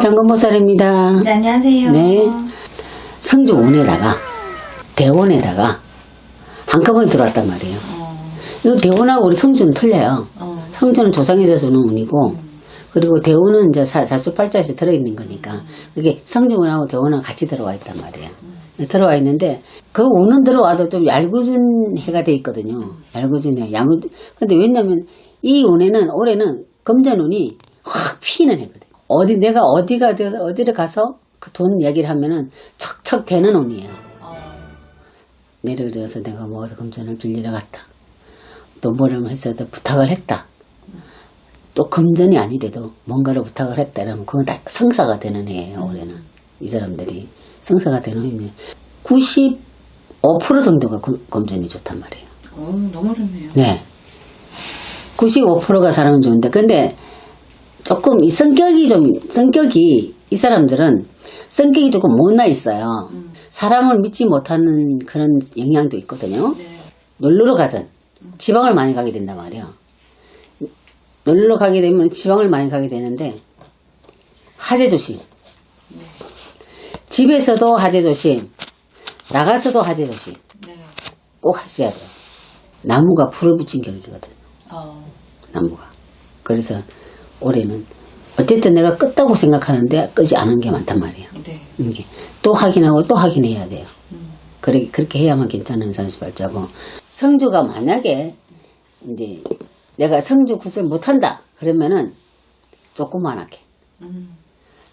장건보살입니다. 네, 안녕하세요. 네. 성주원에다가 대원에다가 한꺼번에 들어왔단 말이에요. 어, 이거 대원하고 우리 성주는 틀려요. 어, 성주는 조상에 대해서는 운이고 그리고 대원은 이제 사, 사수 팔자에서 들어있는 거니까 그게 성주원하고 대원은 같이 들어와 있단 말이에요. 들어와 있는데 그 운은 들어와도 좀 얄궂은 해가 돼 있거든요. 얄궂은 해. 양గు 근데 왜냐면 이 운에는 올해는 금전운이 확 피는 해거든. 어디 내가 어디가 되어서 어디를 가서 그돈 이야기를 하면은 척척 되는 운이에요. 어, 예를 들어서 내가 뭐 금전을 빌리러 갔다. 또 뭐를 해서도 부탁을 했다. 또 금전이 아니래도 뭔가를 부탁을 했다. 이러면 그건 다 성사가 되는 해예요, 올해는. 이 사람들이. 성사가 되는 해는 95% 정도가 금- 금전이 좋단 말이에요. 어, 너무 좋네요. 네. 95%가 사람은 좋은데, 근데 조금 이 성격이 좀, 성격이, 이 사람들은 성격이 조금 못나 있어요. 사람을 믿지 못하는 그런 영향도 있거든요. 네. 놀러 가든 지방을 많이 가게 된단 말이에요. 놀러 가게 되면 지방을 많이 가게 되는데 하재 조심. 집에서도 하재 조심. 나가서도 하재 조심. 네. 꼭 하셔야 돼요. 나무가 불을 붙인 격이거든. 어, 나무가. 그래서 올해는 어쨌든 내가 껐다고 생각하는데 끄지 않은 게 많단 말이에요. 네. 이게 또 확인하고 또 확인해야 돼요. 음, 그렇게, 그렇게 해야만 괜찮은 산수 발자고. 성주가 만약에, 이제, 내가 성주 구슬 못한다. 그러면은, 조그만하게. 음,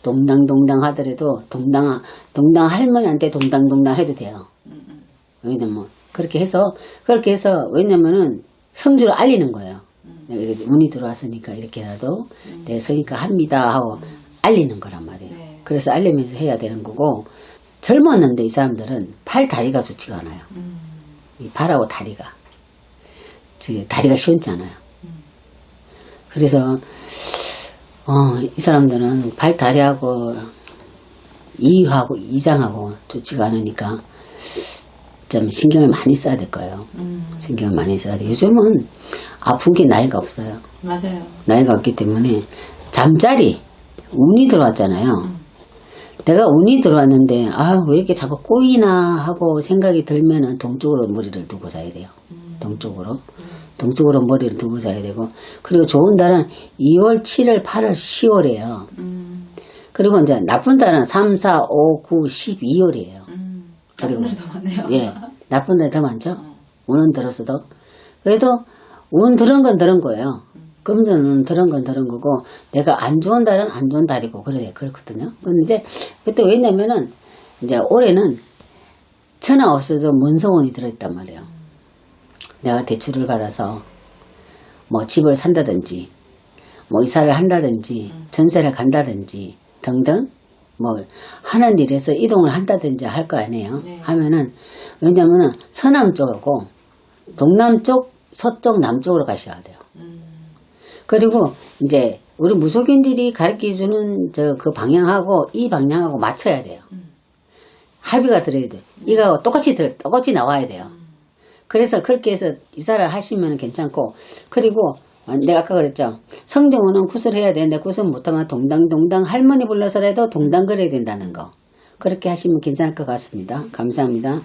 동당동당 하더라도, 동당, 동당 할머니한테 동당동당 해도 돼요. 음, 음. 왜냐면, 뭐 그렇게 해서, 그렇게 해서, 왜냐면은, 성주를 알리는 거예요. 이렇게 운이 들어왔으니까 이렇게라도, 내 성의가 합니다. 하고, 알리는 거란 말이에요. 네. 그래서 알리면서 해야 되는 거고, 젊었는데 이 사람들은 팔 다리가 좋지가 않아요. 음, 이 발하고 다리가. 다리가 시원찮아요. 그래서, 어, 이 사람들은 발 다리하고 이하고 이장하고 좋지가 않으니까 좀 신경을 많이 써야 될 거예요. 음, 신경을 많이 써야 돼. 요즘은 아픈 게 나이가 없어요. 맞아요. 나이가 없기 때문에 잠자리, 운이 들어왔잖아요. 내가 운이 들어왔는데, 아, 왜 이렇게 자꾸 꼬이나 하고 생각이 들면은 동쪽으로 머리를 두고 자야 돼요. 동쪽으로. 동쪽으로 머리를 두고 자야 되고. 그리고 좋은 달은 2월, 7월, 8월, 10월이에요. 음, 그리고 이제 나쁜 달은 3, 4, 5, 9, 10, 2월이에요. 음. 그리고- 나쁜 날이 더 많네요. 예. 나쁜 달이 더 많죠? 운은 들었어도. 그래도 운 들은 건 들은 거예요. 금전은 들은 건 들은 거고, 내가 안 좋은 달은 안 좋은 달이고, 그래, 그렇거든요. 근데 이제, 그때 왜냐면은, 이제 올해는 천하 없어도 문서원이 들어있단 말이에요. 내가 대출을 받아서, 뭐 집을 산다든지, 뭐 이사를 한다든지, 전세를 간다든지, 등등, 뭐, 하는 일에서 이동을 한다든지 할 거 아니에요. 네. 하면은, 왜냐면은 서남 쪽하고 동남쪽, 서쪽, 남쪽으로 가셔야 돼요. 음, 그리고 이제 우리 무속인들이 가르쳐 주는 저 그 방향하고 이 방향하고 맞춰야 돼요. 합의가 들어야 돼요. 이거 똑같이 들어, 똑같이 나와야 돼요. 그래서 그렇게 해서 이사를 하시면 괜찮고, 그리고 어, 내가 아까 그랬죠. 성정원은 구슬 해야 되는데 구슬 못하면 동당동당 할머니 불러서라도 동당 그려야 된다는 거. 그렇게 하시면 괜찮을 것 같습니다. 감사합니다.